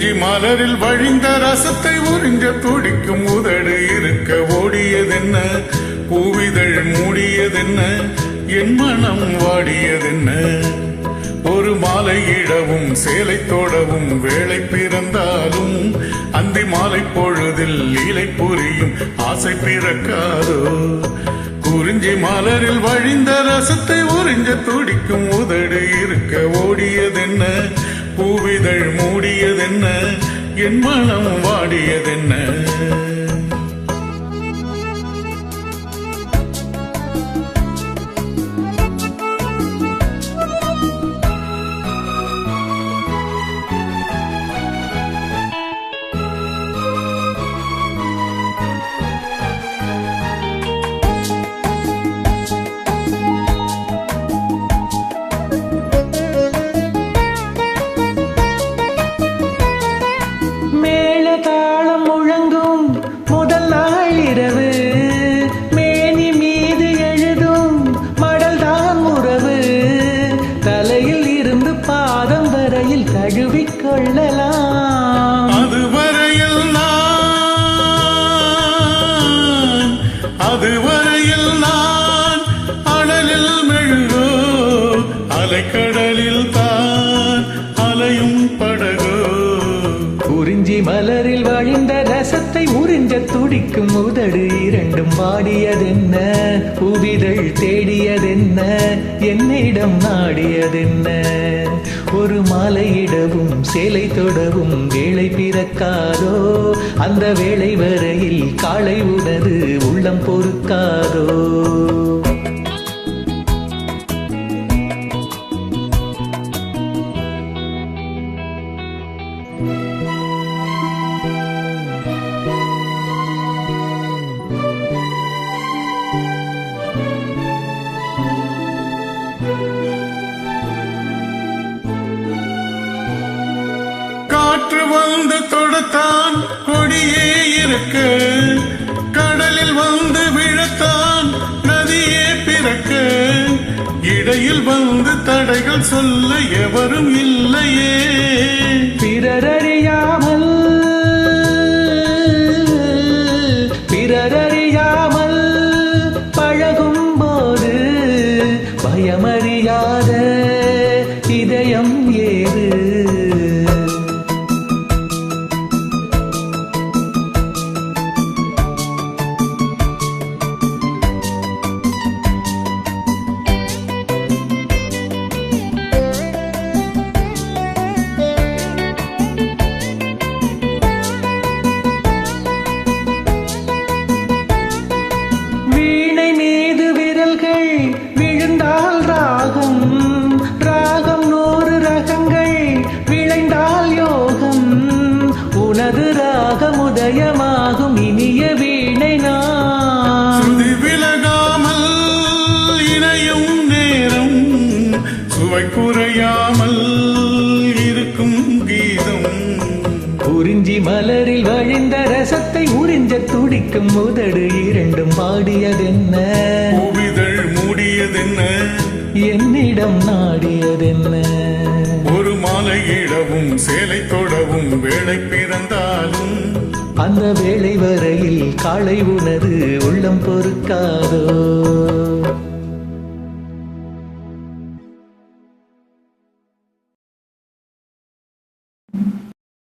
குறிஞ்சி மலரில் வழிந்த ரசத்தை உறிஞ்ச துடிக்கும் உதடு இருக்க ஓடியதென்ன? பூவிதழ் மூடியதென்ன? என் மனம் வாடியதென்ன? ஒரு மாலை இடவும் சேலை தோடவும் வேலை பிறந்தாலும் அந்தி மாலை பொழுதில் லீலை புரியும் ஆசை பிறக்காதோ? குறிஞ்சி மலரில் வழிந்த ரசத்தை உறிஞ்ச துடிக்கும் உதடு இருக்க ஓடியதென்ன? பூவிதழ் மூடியதென்ன? என் மனம் வாடியதென்ன? நெஞ்ச துடிக்கும் உதடு இரண்டும் பாடியதென்ன? புவிதழ் தேடியதென்ன? என்னிடம் நாடியதென்ன? ஒரு மாலையிடவும் சேலை தொடவும் வேலை பிறக்காதோ? அந்த வேளை வரையில் காலை உனது உள்ளம் பொறுக்காதோ? வந்து தொடுத்தான் கொடியே இருக்க. கடலில் வந்து விழத்தான் நதியே பிறக்க. இடையில் வந்து தடைகள் சொல்ல எவரும் இல்லையே. பிறரறியாமல் ராகம் ராகம் நூறு ரகங்கள் விளைந்தால் யோகம். உனது ராகம் உதயமாகும் இனிய வீணை நான். விலகாமல் இணையும் நேரம் சுவை குறையாமல் இருக்கும் கீதம். குறிஞ்சி மலரில் வழிந்த ரசத்தை உறிஞ்ச துடிக்கும் உதடு இரண்டும் பாடியதென்ன? மூடியதென்ன? என்னிடம் நாடியதென்ன? ஒரு மாலை இடவும் சேலை தொடவும் வேலை பிறந்தாலும். அந்த வேளை வரையில் காலை உனது உள்ளம் பொறுக்காதோ?